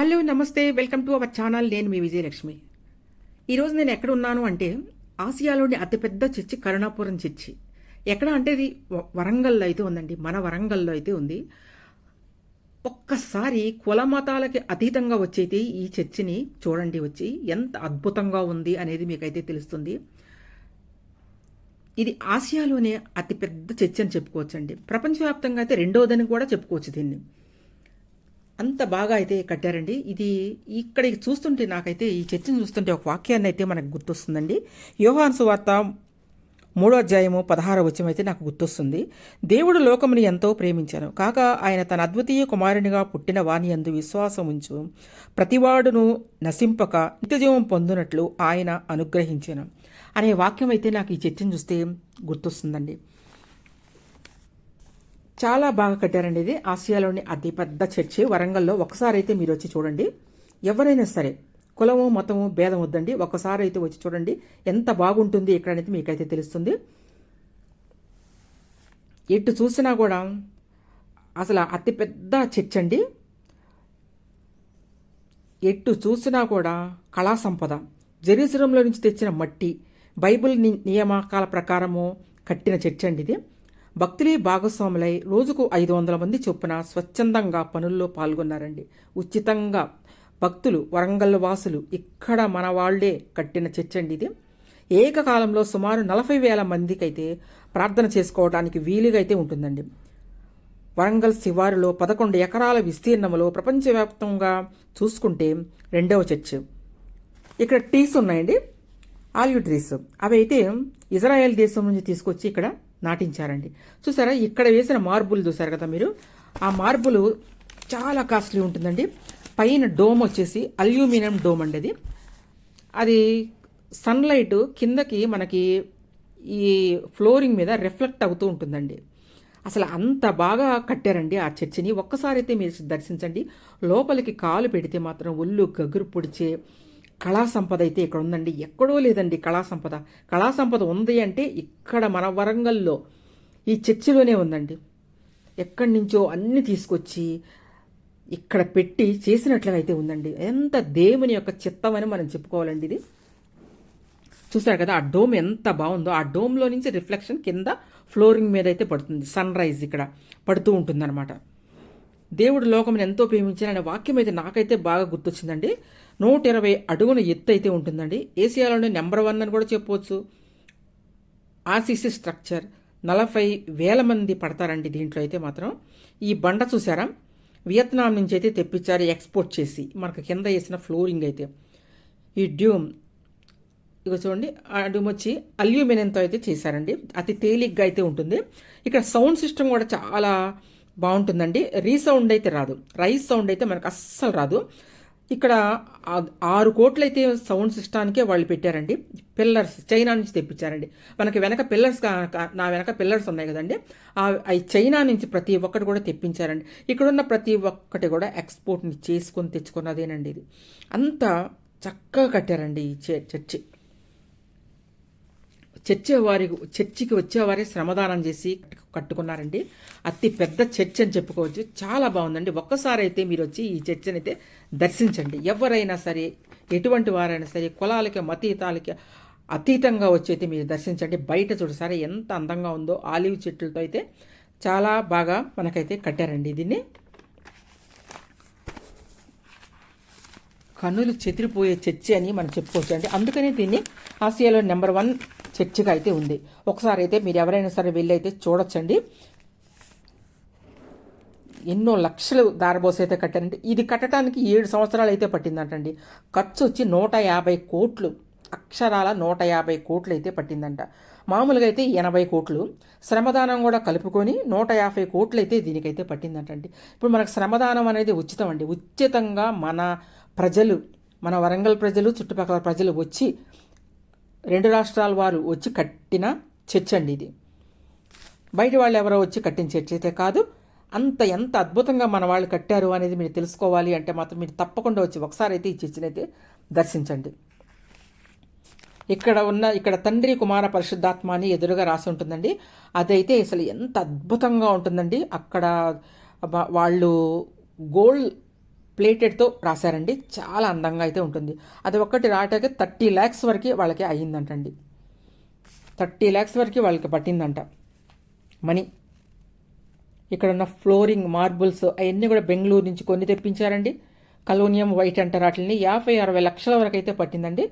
Hello namaste. Welcome to our channel. నేను మీ విజయలక్ష్మి. ఈరోజు నేను ఎక్కడ ఉన్నాను అంటే ఆసియాలోని అతిపెద్ద చర్చి కరుణాపురం చర్చి. ఎక్కడ అంటే ఇది వరంగల్లో అయితే ఉందండి. మన వరంగల్లో అయితే ఉంది. ఒక్కసారి కుల మతాలకి అతీతంగా వచ్చేది ఈ చర్చిని చూడండి వచ్చి. ఎంత అద్భుతంగా ఉంది అనేది మీకైతే తెలుస్తుంది. ఇది ఆసియాలోనే అతిపెద్ద చర్చి అని చెప్పుకోవచ్చండి. ప్రపంచవ్యాప్తంగా అయితే రెండోదని కూడా చెప్పుకోవచ్చు దీన్ని. అంత బాగా అయితే కట్టారండి. ఇది ఇక్కడ చూస్తుంటే నాకైతే ఈ చర్చను చూస్తుంటే ఒక వాక్యాన్ని అయితే మనకు గుర్తొస్తుందండి. యోహాన్ సువార్త మూడో అధ్యాయము పదహార వచ్చం అయితే నాకు గుర్తొస్తుంది. దేవుడు లోకముని ఎంతో ప్రేమించాను. కాక ఆయన తన అద్వితీయ కుమారునిగా పుట్టిన వాని అందు విశ్వాసం ఉంచు. ప్రతివాడును నశింపక నిత్యజీవం పొందినట్లు ఆయన అనుగ్రహించాను. అనే వాక్యం అయితే నాకు ఈ చర్చను చూస్తే గుర్తొస్తుందండి. చాలా బాగా కట్టారండి ఇది. ఆసియాలోని అతి పెద్ద చర్చి. వరంగల్లో ఒకసారి అయితే మీరు వచ్చి చూడండి. ఎవరైనా సరే కులము మతము భేదం వద్దండి. ఒకసారి అయితే వచ్చి చూడండి. ఎంత బాగుంటుంది ఇక్కడ అనేది మీకైతే తెలుస్తుంది. ఎటు చూసినా కూడా అసలు అతిపెద్ద చర్చ్ అండి. ఎటు చూసినా కూడా కళా సంపద. జెరూసలంలో నుంచి తెచ్చిన మట్టి బైబిల్ ని- నియామకాల ప్రకారము కట్టిన చర్చ్ అండి ఇది. భక్తులే భాగస్వాములై రోజుకు ఐదు వందల మంది చొప్పున స్వచ్ఛందంగా పనుల్లో పాల్గొన్నారండి. ఉచితంగా భక్తులు వరంగల్ వాసులు ఇక్కడ మన వాళ్ళే కట్టిన చర్చ్ అండి ఇది. ఏకకాలంలో సుమారు నలభై వేల మందికైతే ప్రార్థన చేసుకోవడానికి వీలుగా అయితే ఉంటుందండి. వరంగల్ శివారులో పదకొండు ఎకరాల విస్తీర్ణంలో ప్రపంచవ్యాప్తంగా చూసుకుంటే రెండవ చర్చ్. ఇక్కడ ట్రీస్ ఉన్నాయండి. Olive trees. అవి అయితే ఇజ్రాయెల్ దేశం నుంచి తీసుకొచ్చి ఇక్కడ నాటించారండి. చూసారా ఇక్కడ వేసిన మార్బుల్ చూసారు కదా మీరు? ఆ మార్బుల్ చాలా కాస్ట్లీ ఉంటుందండి. పైన డోమ్ వచ్చేసి అల్యూమినియం డోమ్ అండి అది. అది సన్లైట్ కిందకి మనకి ఈ ఫ్లోరింగ్ మీద రిఫ్లెక్ట్ అవుతూ ఉంటుందండి. అసలు అంత బాగా కట్టారండి ఆ చర్చిని. ఒక్కసారైతే మీరు దర్శించండి. లోపలికి కాలు పెడితే మాత్రం ఒళ్ళు గగురు పొడిచే కళా సంపద అయితే ఇక్కడ ఉందండి. ఎక్కడో లేదండి కళా సంపద కళా సంపద ఉంది అంటే ఇక్కడ మన వరంగల్లో ఈ చర్చిలోనే ఉందండి. ఎక్కడి నుంచో అన్ని తీసుకొచ్చి ఇక్కడ పెట్టి చేసినట్లుగా అయితే ఉందండి. ఎంత దేవుని యొక్క చిత్తం అని మనం చెప్పుకోవాలండి ఇది. చూసారు కదా ఆ డోమ్ ఎంత బాగుందో. ఆ డోమ్లో నుంచి రిఫ్లెక్షన్ కింద ఫ్లోరింగ్ మీద అయితే పడుతుంది. సన్ రైజ్ ఇక్కడ పడుతూ ఉంటుందన్నమాట. దేవుడు లోకం ఎంతో ప్రేమించారనే వాక్యం అయితే నాకైతే బాగా గుర్తొచ్చిందండి. నూట ఇరవై అడుగున ఎత్తు అయితే ఉంటుందండి. ఏసియాలోనే నెంబర్ వన్ అని కూడా చెప్పవచ్చు ఆర్సీసీ స్ట్రక్చర్ నలభై వేల మంది పడతారండి దీంట్లో అయితే మాత్రం. ఈ బండ చూసారా? వియత్నాం నుంచి అయితే తెప్పించారు ఎక్స్పోర్ట్ చేసి. మనకు కింద వేసిన ఫ్లోరింగ్ అయితే. ఈ డ్యూమ్ ఇక చూడండి ఆ డ్యూమ్ వచ్చి అల్యూమినియంతో అయితే చేశారండి. అతి తేలిగ్గా అయితే ఉంటుంది. ఇక్కడ సౌండ్ సిస్టమ్ కూడా చాలా బాగుంటుందండి. రీసౌండ్ అయితే రాదు. రైస్ సౌండ్ అయితే మనకు అస్సలు రాదు. ఇక్కడ ఆరు కోట్లయితే సౌండ్ సిస్టానికే వాళ్ళు పెట్టారండి. పిల్లర్స్ చైనా నుంచి తెప్పించారండి. మనకి వెనక పిల్లర్స్ కా- నా వెనక పిల్లర్స్ ఉన్నాయి కదండి. అవి చైనా నుంచి ప్రతి ఒక్కటి కూడా తెప్పించారండి. ఇక్కడున్న ప్రతి ఒక్కటి కూడా ఎక్స్పోర్ట్ని చేసుకొని తెచ్చుకున్నదేనండి ఇది. అంత చక్కగా కట్టారండి ఈ చర్చి. చర్చి వారి చర్చికి వచ్చేవారే శ్రమదానం చేసి కట్టుకున్నారండి. అతి పెద్ద చర్చ్ అని చెప్పుకోవచ్చు. చాలా బాగుందండి. ఒక్కసారి అయితే మీరు వచ్చి ఈ చర్చిని అయితే దర్శించండి. ఎవరైనా సరే ఎటువంటి వారైనా సరే కులాలకి మతీతాలకి అతీతంగా వచ్చి అయితే మీరు దర్శించండి. బయట చూడసారి ఎంత అందంగా ఉందో ఆలివ్ చెట్లతో అయితే చాలా బాగా మనకైతే కట్టారండి దీన్ని. కన్నులు చెదిరిపోయే చర్చి అని మనం చెప్పుకోవచ్చు. అండి అందుకనే దీన్ని ఆసియాలో నెంబర్ వన్ చర్చిగా అయితే ఉంది. ఒకసారి అయితే మీరు ఎవరైనా సరే వెళ్ళి అయితే చూడొచ్చండి. ఎన్నో లక్షలు దారబోసి అయితే కట్టారండి. ఇది కట్టడానికి ఏడు సంవత్సరాలు అయితే పట్టిందంటండి. ఖర్చు వచ్చి నూట యాభై కోట్లు అక్షరాల నూట యాభై కోట్లు అయితే పట్టిందంట. మామూలుగా అయితే ఎనభై కోట్లు. శ్రమదానం కూడా కలుపుకొని నూట యాభై కోట్లు అయితే దీనికైతే పట్టిందంటండి. ఇప్పుడు మనకు శ్రమదానం అనేది ఉచితం అండి. ఉచితంగా మన ప్రజలు మన వరంగల్ ప్రజలు చుట్టుపక్కల ప్రజలు వచ్చి రెండు రాష్ట్రాల వారు వచ్చి కట్టిన చర్చ్ అండి ఇది. బయట వాళ్ళు ఎవరో వచ్చి కట్టిన చర్చ్ అయితే కాదు అంత ఎంత అద్భుతంగా మన వాళ్ళు కట్టారు అనేది మీరు తెలుసుకోవాలి అంటే మాత్రం మీరు తప్పకుండా వచ్చి ఒకసారి అయితే ఈ చర్చిని అయితే దర్శించండి. ఇక్కడ ఉన్న ఇక్కడ తండ్రి కుమార పరిశుద్ధాత్మ అని ఎదురుగా రాసి ఉంటుందండి. అదైతే అసలు ఎంత అద్భుతంగా ఉంటుందండి. అక్కడ వాళ్ళు గోల్డ్ ప్లేటెడ్తో రాశారండి. చాలా అందంగా అయితే ఉంటుంది. అది ఒక్కటి రాటాక థర్టీ ల్యాక్స్ వరకు వాళ్ళకి అయ్యిందంటండి. థర్టీ ల్యాక్స్ వరకు వాళ్ళకి పట్టిందంట. మనీ. ఇక్కడ ఉన్న ఫ్లోరింగ్ మార్బుల్స్ అవన్నీ కూడా బెంగళూరు నుంచి కొన్ని తెప్పించారండి. కలోనియం వైట్ అంటారు వాటిని యాభై అరవై లక్షల వరకు అయితే పట్టిందండి.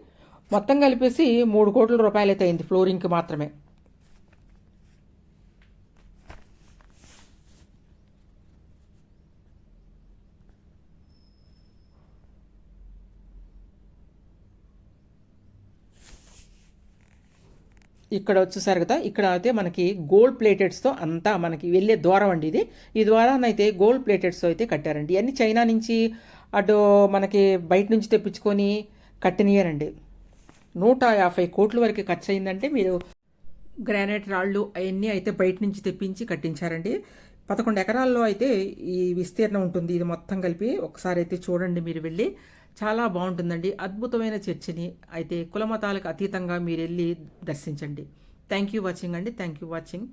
మొత్తం కలిపేసి మూడు కోట్ల రూపాయలు అయితే అయింది ఫ్లోరింగ్కి మాత్రమే. ఇక్కడ వచ్చేసారు కదా ఇక్కడ అయితే మనకి గోల్డ్ ప్లేటెడ్స్తో అంతా మనకి వెళ్ళే ద్వారం అండి ఇది. ఈ ద్వారానైతే గోల్డ్ ప్లేటెడ్స్తో అయితే కట్టారండి. ఇవన్నీ చైనా నుంచి అటు మనకి బయట నుంచి తెప్పించుకొని కట్టినయ్యారండి. నూట యాభై కోట్ల వరకు ఖర్చు అయిందంటే మీరు గ్రానైట్ రాళ్ళు అవన్నీ అయితే బయట నుంచి తెప్పించి కట్టించారండి. పదకొండు ఎకరాల్లో అయితే ఈ విస్తీర్ణం ఉంటుంది. ఇది మొత్తం కలిపి ఒకసారి అయితే చూడండి మీరు వెళ్ళి. చాలా బాగుంటుందండి. అద్భుతమైన చర్చిని అయితే కులమతాలకు అతీతంగా మీరు వెళ్ళి దర్శించండి థ్యాంక్ యూ వాచింగ్ అండి. Thank you watching